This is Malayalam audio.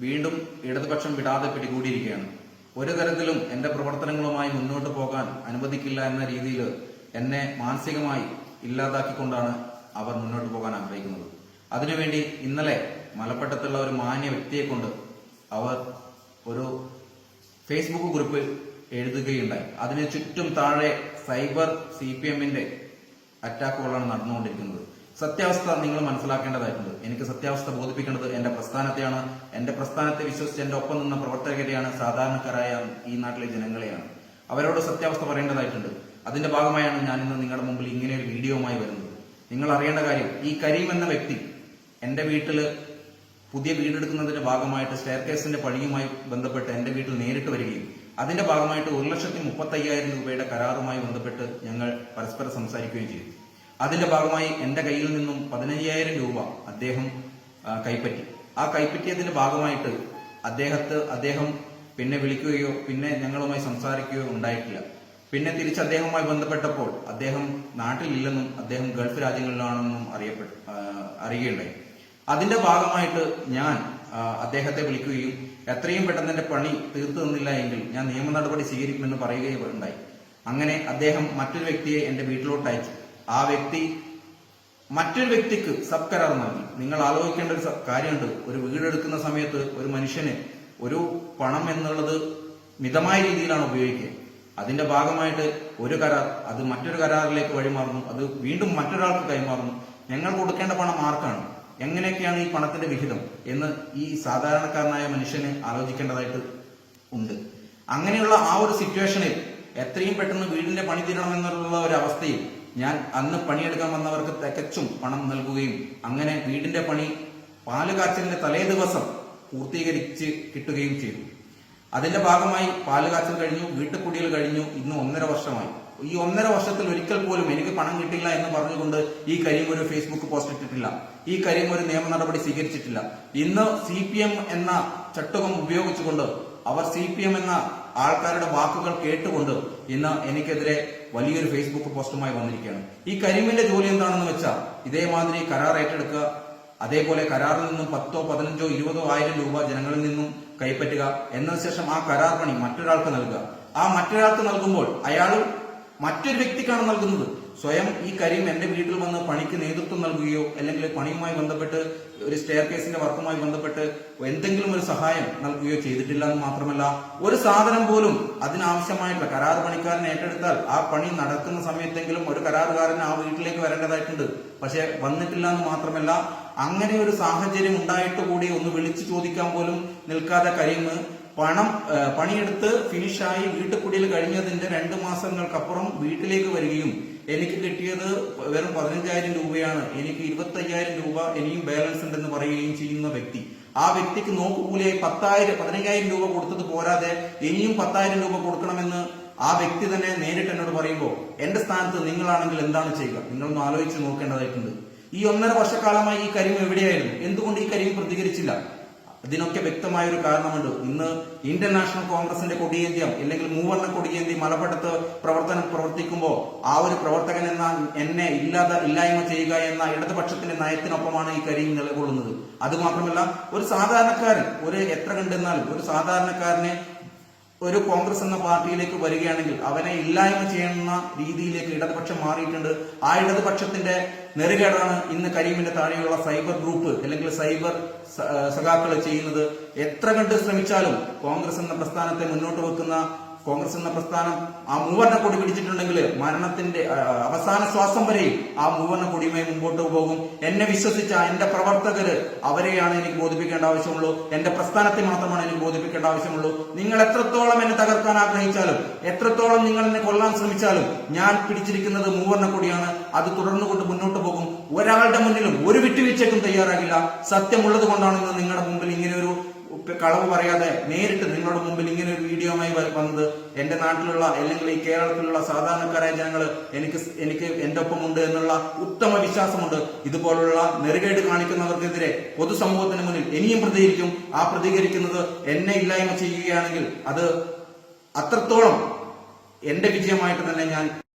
വീണ്ടും ഇടതുപക്ഷം വിടാതെ പിടികൂടിയിരിക്കുകയാണ്. ഒരു തരത്തിലും എന്റെ പ്രവർത്തനങ്ങളുമായി മുന്നോട്ട് പോകാൻ അനുവദിക്കില്ല എന്ന രീതിയിൽ എന്നെ മാനസികമായി ഇല്ലാതാക്കിക്കൊണ്ടാണ് അവർ മുന്നോട്ട് പോകാൻ ആഗ്രഹിക്കുന്നത്. അതിനുവേണ്ടി ഇന്നലെ മലപ്പട്ടത്തുള്ള ഒരു മാന്യ വ്യക്തിയെ കൊണ്ട് അവർ ഒരു ഫേസ്ബുക്ക് ഗ്രൂപ്പ് എഴുതുകയുണ്ടായി. അതിന് ചുറ്റും താഴെ സൈബർ സി പി എമ്മിന്റെ അറ്റാക്കുകളാണ് നടന്നുകൊണ്ടിരിക്കുന്നത്. സത്യാവസ്ഥ നിങ്ങൾ മനസ്സിലാക്കേണ്ടതായിട്ടുണ്ട്. എനിക്ക് സത്യാവസ്ഥ ബോധിപ്പിക്കേണ്ടത് എന്റെ പ്രസ്ഥാനത്തെയാണ്. എന്റെ പ്രസ്ഥാനത്തെ വിശ്വസിച്ച് എന്റെ ഒപ്പം നിന്ന പ്രവർത്തകരെയാണ് സാധാരണക്കാരായ ഈ നാട്ടിലെ ജനങ്ങളെയാണ്. അവരോട് സത്യാവസ്ഥ പറയേണ്ടതായിട്ടുണ്ട്. അതിന്റെ ഭാഗമായാണ് ഞാൻ ഇന്ന് നിങ്ങളുടെ മുമ്പിൽ ഇങ്ങനെ ഒരു വീഡിയോയുമായി വരുന്നത്. നിങ്ങൾ അറിയേണ്ട കാര്യം ഈ കരീം എന്ന വ്യക്തി എന്റെ വീട്ടിൽ പുതിയ വീടെടുക്കുന്നതിന്റെ ഭാഗമായിട്ട് സ്റ്റെയർ കേസിന്റെ പണിയുമായി ബന്ധപ്പെട്ട് എന്റെ വീട്ടിൽ നേരിട്ട് വരികയും അതിന്റെ ഭാഗമായിട്ട് ഒരു ലക്ഷത്തി മുപ്പത്തി രൂപയുടെ കരാറുമായി ബന്ധപ്പെട്ട് ഞങ്ങൾ പരസ്പരം സംസാരിക്കുകയും ചെയ്തു. അതിന്റെ ഭാഗമായി എന്റെ കയ്യിൽ നിന്നും പതിനയ്യായിരം രൂപ അദ്ദേഹം കൈപ്പറ്റി. ആ കൈപ്പറ്റിയതിന്റെ ഭാഗമായിട്ട് അദ്ദേഹത്ത് അദ്ദേഹം പിന്നെ വിളിക്കുകയോ പിന്നെ ഞങ്ങളുമായി സംസാരിക്കുകയോ ഉണ്ടായിട്ടില്ല. പിന്നെ തിരിച്ച് അദ്ദേഹവുമായി ബന്ധപ്പെട്ടപ്പോൾ അദ്ദേഹം നാട്ടിലില്ലെന്നും അദ്ദേഹം ഗൾഫ് രാജ്യങ്ങളിലാണെന്നും അറിയപ്പെട്ടു അറിയുകയുണ്ടായി. അതിന്റെ ഭാഗമായിട്ട് ഞാൻ അദ്ദേഹത്തെ വിളിക്കുകയും എത്രയും പെട്ടെന്ന് എന്റെ പണി തീർത്തു തന്നില്ല എങ്കിൽ ഞാൻ നിയമ നടപടി സ്വീകരിക്കുമെന്ന് പറയുകയും ഉണ്ടായി. അങ്ങനെ അദ്ദേഹം മറ്റൊരു വ്യക്തിയെ എന്റെ വീട്ടിലോട്ട് അയച്ചു ആ വ്യക്തി മറ്റൊരു വ്യക്തിക്ക് സബ് കരാർ നൽകി. നിങ്ങൾ ആലോചിക്കേണ്ട ഒരു കാര്യമുണ്ട്. ഒരു വീടെടുക്കുന്ന സമയത്ത് ഒരു മനുഷ്യന് ഒരു പണം എന്നുള്ളത് മിതമായ രീതിയിലാണ് ഉപയോഗിക്കുക. അതിന്റെ ഭാഗമായിട്ട് ഒരു കരാർ അത് മറ്റൊരു കരാറിലേക്ക് വഴിമാറുന്നു. അത് വീണ്ടും മറ്റൊരാൾക്ക് കൈമാറുന്നു. ഞങ്ങൾ കൊടുക്കേണ്ട പണം ആർക്കാണ്? എങ്ങനെയൊക്കെയാണ് ഈ പണത്തിന്റെ വിഹിതം എന്ന് ഈ സാധാരണക്കാരനായ മനുഷ്യന് ആലോചിക്കേണ്ടതായിട്ട് ഉണ്ട്. അങ്ങനെയുള്ള ആ ഒരു സിറ്റുവേഷനിൽ എത്രയും പെട്ടെന്ന് വീടിന്റെ പണി തീരണമെന്നുള്ള ഒരു അവസ്ഥയിൽ ഞാൻ അന്ന് പണിയെടുക്കാൻ വന്നവർക്ക് തികച്ചും പണം നൽകുകയും അങ്ങനെ വീടിന്റെ പണി പാലുകാച്ചലിന്റെ തലേ ദിവസം പൂർത്തീകരിച്ച് കിട്ടുകയും ചെയ്തു. അതിന്റെ ഭാഗമായി പാലുകാച്ചൽ കഴിഞ്ഞു വീട്ടുകുടിയിൽ കഴിഞ്ഞു ഇന്ന് ഒന്നര വർഷമായി. ഈ ഒന്നര വർഷത്തിൽ ഒരിക്കൽ പോലും എനിക്ക് പണം കിട്ടില്ല എന്ന് പറഞ്ഞുകൊണ്ട് ഈ കരീം ഒരു ഫേസ്ബുക്ക് പോസ്റ്റ് ഇട്ടിട്ടില്ല. ഈ കരീം ഒരു നിയമ നടപടി സ്വീകരിച്ചിട്ടില്ല. ഇന്ന് സി പി എം എന്ന ചട്ടുകം ഉപയോഗിച്ചുകൊണ്ട് അവർ സി പി എം എന്ന ആൾക്കാരുടെ വാക്കുകൾ കേട്ടുകൊണ്ട് ഇന്ന് എനിക്കെതിരെ വലിയൊരു ഫേസ്ബുക്ക് പോസ്റ്റുമായി വന്നിരിക്കുകയാണ്. ഈ കരീമിന്റെ ജോലി എന്താണെന്ന് വെച്ചാൽ ഇതേമാതിരി കരാർ ഏറ്റെടുക്കുക അതേപോലെ കരാറിൽ നിന്നും പത്തോ പതിനഞ്ചോ ഇരുപതോ ആയിരം രൂപ ജനങ്ങളിൽ നിന്നും കൈപ്പറ്റുക എന്നതിന് ശേഷം ആ കരാർ പണി മറ്റൊരാൾക്ക് നൽകുക. ആ മറ്റൊരാൾക്ക് നൽകുമ്പോൾ അയാൾ മറ്റൊരു വ്യക്തിക്കാണ് നൽകുന്നത്. സ്വയം ഈ കരീം എന്റെ വീട്ടിൽ വന്ന് പണിക്ക് നേതൃത്വം നൽകുകയോ അല്ലെങ്കിൽ പണിയുമായി ബന്ധപ്പെട്ട് ഒരു സ്റ്റെയർ കേസിന്റെ വർക്കുമായി ബന്ധപ്പെട്ട് എന്തെങ്കിലും ഒരു സഹായം നൽകുകയോ ചെയ്തിട്ടില്ല എന്ന് മാത്രമല്ല ഒരു സാധനം പോലും അതിനാവശ്യമായിട്ടുള്ള കരാർ പണിക്കാരൻ ഏറ്റെടുത്താൽ ആ പണി നടക്കുന്ന സമയത്തെങ്കിലും ഒരു കരാറുകാരൻ ആ വീട്ടിലേക്ക് വരേണ്ടതായിട്ടുണ്ട്. പക്ഷെ വന്നിട്ടില്ല എന്ന് മാത്രമല്ല അങ്ങനെ ഒരു സാഹചര്യം ഉണ്ടായിട്ട് കൂടി ഒന്ന് വിളിച്ചു ചോദിക്കാൻ പോലും നിൽക്കാതെ കരീം പണം പണിയെടുത്ത് ഫിനിഷായി വീട്ടുകുടിയിൽ കഴിഞ്ഞതിന്റെ രണ്ട് മാസങ്ങൾക്കപ്പുറം വീട്ടിലേക്ക് വരികയും എനിക്ക് കിട്ടിയത് വെറും പതിനഞ്ചായിരം രൂപയാണ്. എനിക്ക് ഇരുപത്തയ്യായിരം രൂപ ഇനിയും ബാലൻസ് ഉണ്ടെന്ന് പറയുകയും ചെയ്യുന്ന വ്യക്തി. ആ വ്യക്തിക്ക് നോക്കുകൂലിയായി പത്തായിരം പതിനയ്യായിരം രൂപ കൊടുത്തത് പോരാതെ ഇനിയും പത്തായിരം രൂപ കൊടുക്കണമെന്ന് ആ വ്യക്തി തന്നെ നേരിട്ട് എന്നോട് പറയുമ്പോൾ എന്റെ സ്ഥാനത്ത് നിങ്ങളാണെങ്കിൽ എന്താണ് ചെയ്യുക? നിങ്ങളൊന്ന് ആലോചിച്ച് നോക്കേണ്ടതായിട്ടുണ്ട്. ഈ ഒന്നര വർഷക്കാലമായി ഈ കരിമ എവിടെയായിരുന്നു? എന്തുകൊണ്ട് ഈ കരിമ പ്രതികരിച്ചില്ല? ഇതിനൊക്കെ വ്യക്തമായ ഒരു കാരണമുണ്ട്. ഇന്ന് ഇന്ത്യൻ നാഷണൽ കോൺഗ്രസിന്റെ കൊടിയേന്ത്യം അല്ലെങ്കിൽ മൂവർണ കൊടിയേന്തി മലപ്പുറത്ത് പ്രവർത്തനം പ്രവർത്തിക്കുമ്പോൾ ആ ഒരു പ്രവർത്തകൻ എന്ന എന്നെ ഇല്ലാതെ ഇല്ലായ്മ ചെയ്യുക എന്ന ഇടതുപക്ഷത്തിന്റെ നയത്തിനൊപ്പമാണ് ഈ കരീം നിലകൊള്ളുന്നത്. അതുമാത്രമല്ല ഒരു സാധാരണക്കാരൻ ഒരു എത്ര കണ്ടെന്നാലും ഒരു സാധാരണക്കാരനെ ഒരു കോൺഗ്രസ് എന്ന പാർട്ടിയിലേക്ക് വരികയാണെങ്കിൽ അവനെ ഇല്ലായ്മ ചെയ്യുന്ന രീതിയിലേക്ക് ഇടതുപക്ഷം മാറിയിട്ടുണ്ട്. ആ ഇടതുപക്ഷത്തിന്റെ നെറുകേടാണ് ഇന്ന് കരീമിന്റെ താഴെയുള്ള സൈബർ ഗ്രൂപ്പ് അല്ലെങ്കിൽ സൈബർ സഖാക്കൾ ചെയ്യുന്നത്. എത്ര കണ്ട് ശ്രമിച്ചാലും കോൺഗ്രസ് എന്ന പ്രസ്ഥാനത്തെ മുന്നോട്ട് വെക്കുന്ന കോൺഗ്രസ് എന്ന പ്രസ്ഥാനം ആ മൂവർണ കൊടി പിടിച്ചിട്ടുണ്ടെങ്കിൽ മരണത്തിന്റെ അവസാന ശ്വാസം വരെയും ആ മൂവർണ കൊടിയുമായി മുമ്പോട്ട് പോകും. എന്നെ വിശ്വസിച്ച എന്റെ പ്രവർത്തകർ അവരെയാണ് എനിക്ക് ബോധിപ്പിക്കേണ്ട ആവശ്യമുള്ളൂ. എന്റെ പ്രസ്ഥാനത്തെ മാത്രമാണ് എനിക്ക് ബോധിപ്പിക്കേണ്ട ആവശ്യമുള്ളൂ. നിങ്ങൾ എത്രത്തോളം എന്നെ തകർക്കാൻ ആഗ്രഹിച്ചാലും എത്രത്തോളം നിങ്ങൾ എന്നെ കൊല്ലാൻ ശ്രമിച്ചാലും ഞാൻ പിടിച്ചിരിക്കുന്നത് മൂവർണ കൊടിയാണ്. അത് തുടർന്നു കൊണ്ട് മുന്നോട്ട് പോകും. ഒരാളുടെ മുന്നിലും ഒരു വിട്ടുവീഴ്ചയ്ക്കും തയ്യാറാകില്ല. സത്യമുള്ളത് കൊണ്ടാണ് നിങ്ങളുടെ മുമ്പിൽ ഇങ്ങനെ ഒരു കളവ് പറയാതെ നേരിട്ട് നിങ്ങളുടെ മുമ്പിൽ ഇങ്ങനെ ഒരു വീഡിയോയുമായി വ- വന്നത് എന്റെ നാട്ടിലുള്ള അല്ലെങ്കിൽ ഈ കേരളത്തിലുള്ള സാധാരണക്കാരായ ജനങ്ങൾ എനിക്ക് എനിക്ക് എന്റെ ഒപ്പമുണ്ട് എന്നുള്ള ഉത്തമ വിശ്വാസമുണ്ട്. ഇതുപോലുള്ള നെറുകേട് കാണിക്കുന്നവർക്കെതിരെ പൊതുസമൂഹത്തിന് മുന്നിൽ ഇനിയും പ്രതികരിക്കും. ആ പ്രതികരിക്കുന്നത് എന്നെ ഇല്ലായ്മ ചെയ്യുകയാണെങ്കിൽ അത് അത്രത്തോളം എന്റെ വിജയമായിട്ട് തന്നെ ഞാൻ